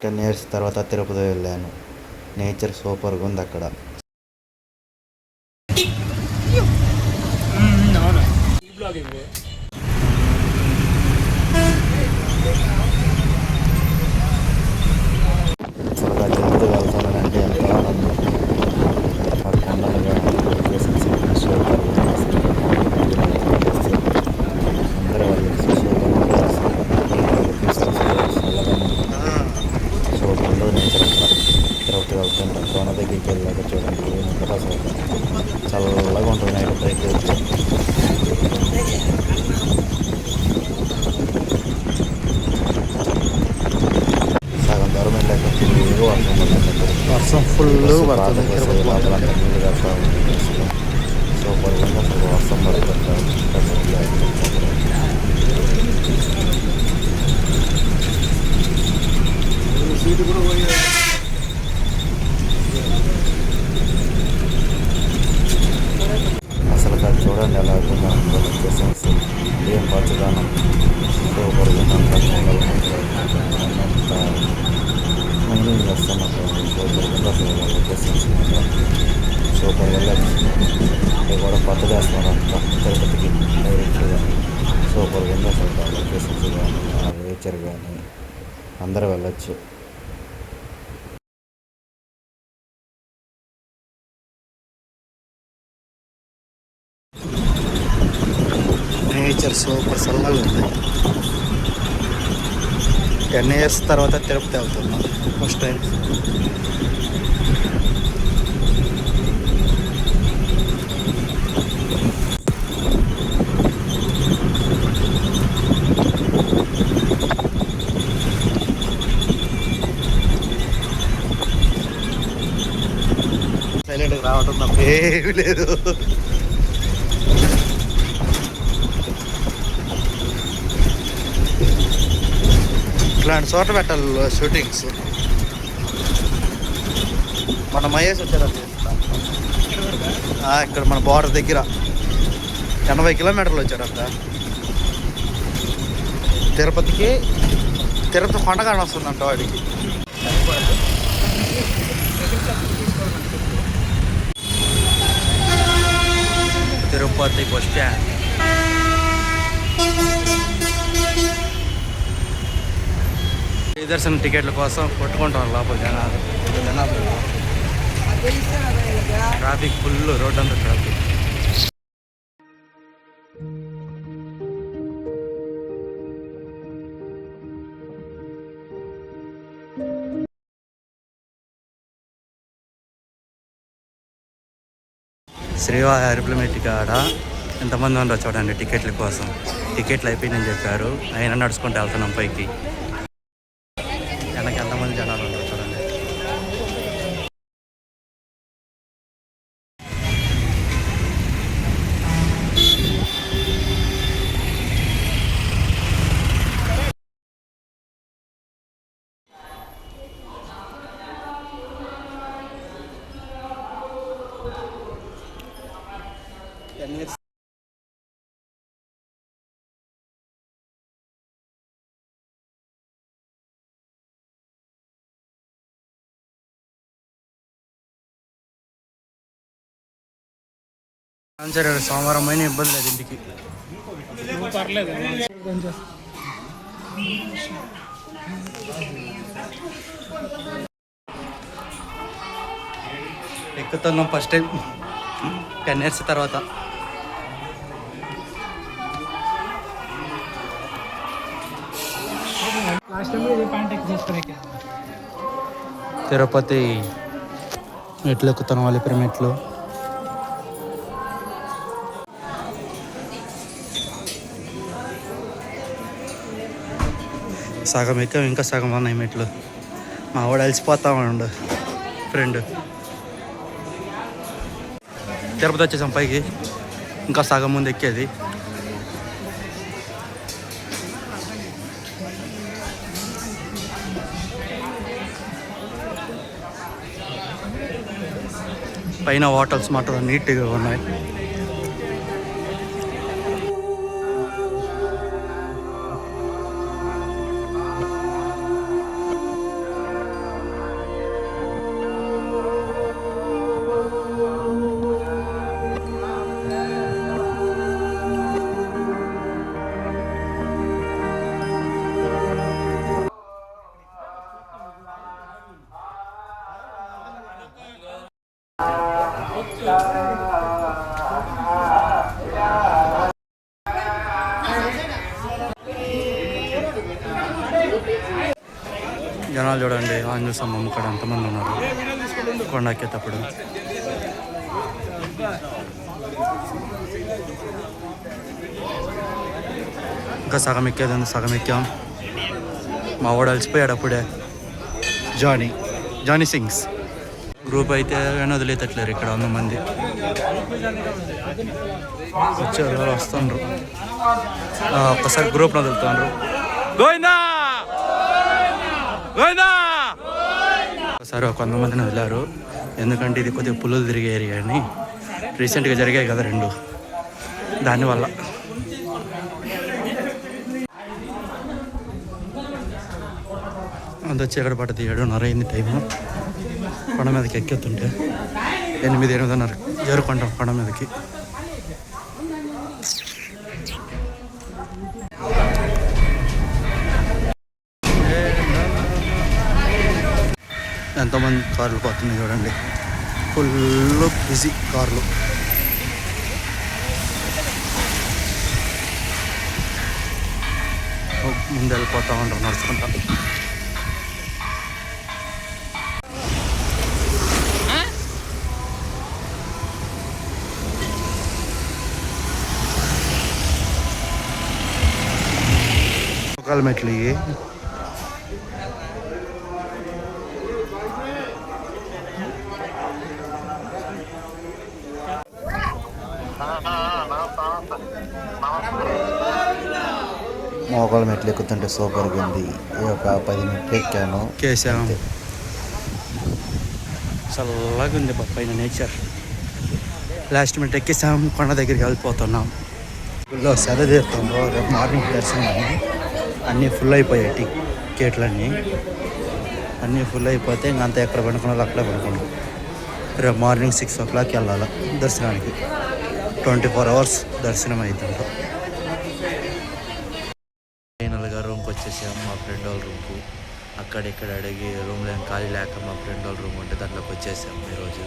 Ten years తర్వాత తిరుపతి వెళ్ళాను nature సూపర్గా ఉంది అక్కడ అవును ఈ బ్లాగ్ ఇవ్వు త్వరగా తిరుపతి వెళ్తానంటే ఎంతో ఆనందం ఆ కొండలు కానీ లొకేషన్స్ కానీ సూపర్ అందరూ వాళ్ళు సూపర్ ఉండదు నేచర్ అక్కడ తిరుపతి వెళ్తుంటాం కోన దగ్గరికి వెళ్ళాక చూడండి ఏముంటుందో అసలు చల్లగా ఉంటుంది నైట్ పైకి వచ్చి సగం దూరం వెళ్ళాక ఫుల్గా వర్షం పడుతుంది వర్షం ఫుల్ పడుతుంది తిరుపతి కూడా నీళ్ళు అసలు అది చూడండి ఎలా అవుతుందో ఏం పచ్చదానం సూపర్ ఉంది సూపర్ వెళ్ళచ్చు అది కూడా కొత్త చేస్తున్నారు అంతా తిరుపతికి డైరెక్ట్గా సూపర్గా ఉంది అసలు లొకేషన్స్ కానీ నేచర్ కానీ అందరూ వెళ్ళచ్చు నేచర్ సూపర్ ఉన్నాయి. ఉంది టెన్ ఇయర్స్ తర్వాత తిరుపతి వెళ్తున్నాం ఫస్ట్ టైం సైలెంట్గా రావటం తప్ప ఏమి లేదు. ఇట్లాంటి చోట పెట్టాలి షూటింగ్స్. మన మహేష్ వచ్చారా ఇక్కడ మన బార్డర్ దగ్గర ఎనభై కిలోమీటర్లు వచ్చారంట. తిరుపతికి తిరుపతి కొండగానే వస్తుందంట వాడికి. Tirupati bus stand. దర్శనం టికెట్ల కోసం కొట్టుకుంటాం లోపల జనాలు. జనాలు. ట్రాఫిక్ ఫుల్ రోడ్ అంతా ట్రాఫిక్. శ్రీవారి అరిప్లమెట్టి కాడ ఎంతమంది ఉండో చూడండి టికెట్ల కోసం. టికెట్లు అయిపోయినని చెప్పారు. అయినా నడుచుకుంటూ వెళ్తున్నాం పైకి. సరే సోమవారం అయినా ఇబ్బంది లేదు ఇంటికి. పర్లేదు ఎక్కుతున్నాం ఫస్ట్ టైం టెన్ ఇయర్స్ తర్వాత. తిరుపతి మెట్లు ఎక్కుతున్నాం ఇప్పుడు మెట్లు. సగం ఎక్కాం ఇంకా సగం ఉన్నాయి మెట్లు. మా వాడు అలసిపోతా ఉండు ఫ్రెండ్. తిరుపతి వచ్చేసాం పైకి ఇంకా సగం ముందు ఎక్కేది. పైన హోటల్స్ మాత్రం నీట్గా ఉన్నాయి. జనాలు చూడండి. ఆంజనేయ స్తంభం ఇక్కడ ఎంతమంది ఉన్నారు? కొండ ఎక్కేటప్పుడు ఇంకా సగం ఎక్కేది ఉంది సగం ఎక్కాం. మా వాడు అలసిపోయాడు అప్పుడే. జానీ. Johnny sings. గ్రూప్ అయితే కానీ వదిలేతట్లేరు ఇక్కడ వంద మంది. వచ్చారు వస్తుండ్రు. ఆ, ఒక్కసారి గ్రూప్ వదులుతాండ్రు. గోవిందా! సార్ ఒకసారి ఒక వంద మందిని వదిలారు. ఎందుకంటే ఇది కొద్దిగా పుల్లలు తిరిగే ఏరియా అని. రీసెంట్గా జరిగాయి కదా రెండు. దానివల్ల. అంత చీకటి పడ్డది ఏడున్నర అయింది టైము. కొండ మీదకి ఎక్కెత్తుంటే ఎనిమిది ఎనిమిదిన్నర. చేరుకుంటాం కొండ మీదకి. ఎంతోమంది కార్లు పోతున్నాయి చూడండి. ఫుల్ బిజీ కార్లు. ముందు వెళ్ళిపోతా ఉంటాం నడుచుకుంటా. ఒకళ్ళ మెట్లు ఇవి మోకాలు మెట్లు ఎక్కుతుంటే సూపర్గా ఉంది ఈ ఒక పది మెట్లు ఎక్కాను కేసాం చల్లగా ఉంది పైన నేచర్. లాస్ట్ మినిట్ ఎక్కేసాం కొండ దగ్గరికి వెళ్ళిపోతున్నాం. గుళ్ళో సెద తీరుతుందో రేపు మార్నింగ్ దర్శనం. అని అన్నీ ఫుల్ అయిపోయాయి టికెట్లన్నీ అన్నీ ఫుల్ అయిపోతే ఇంక అంతా ఎక్కడ పడుకున్నారో అక్కడే పడుకున్నాం రేపు మార్నింగ్ సిక్స్ ఓ క్లాక్కి వెళ్ళాలి దర్శనానికి. ట్వంటీ ఫోర్ అవర్స్ దర్శనం అవుతుంట ఫైనల్గా రూమ్కి వచ్చేసాం మా ఫ్రెండ్ వాళ్ళ రూమ్కు. అక్కడిక్కడ అడిగి రూమ్ లేని ఖాళీ లేక మా ఫ్రెండ్ వాళ్ళ రూమ్ ఉంటే దాంట్లోకి వచ్చేసాం ఈరోజు.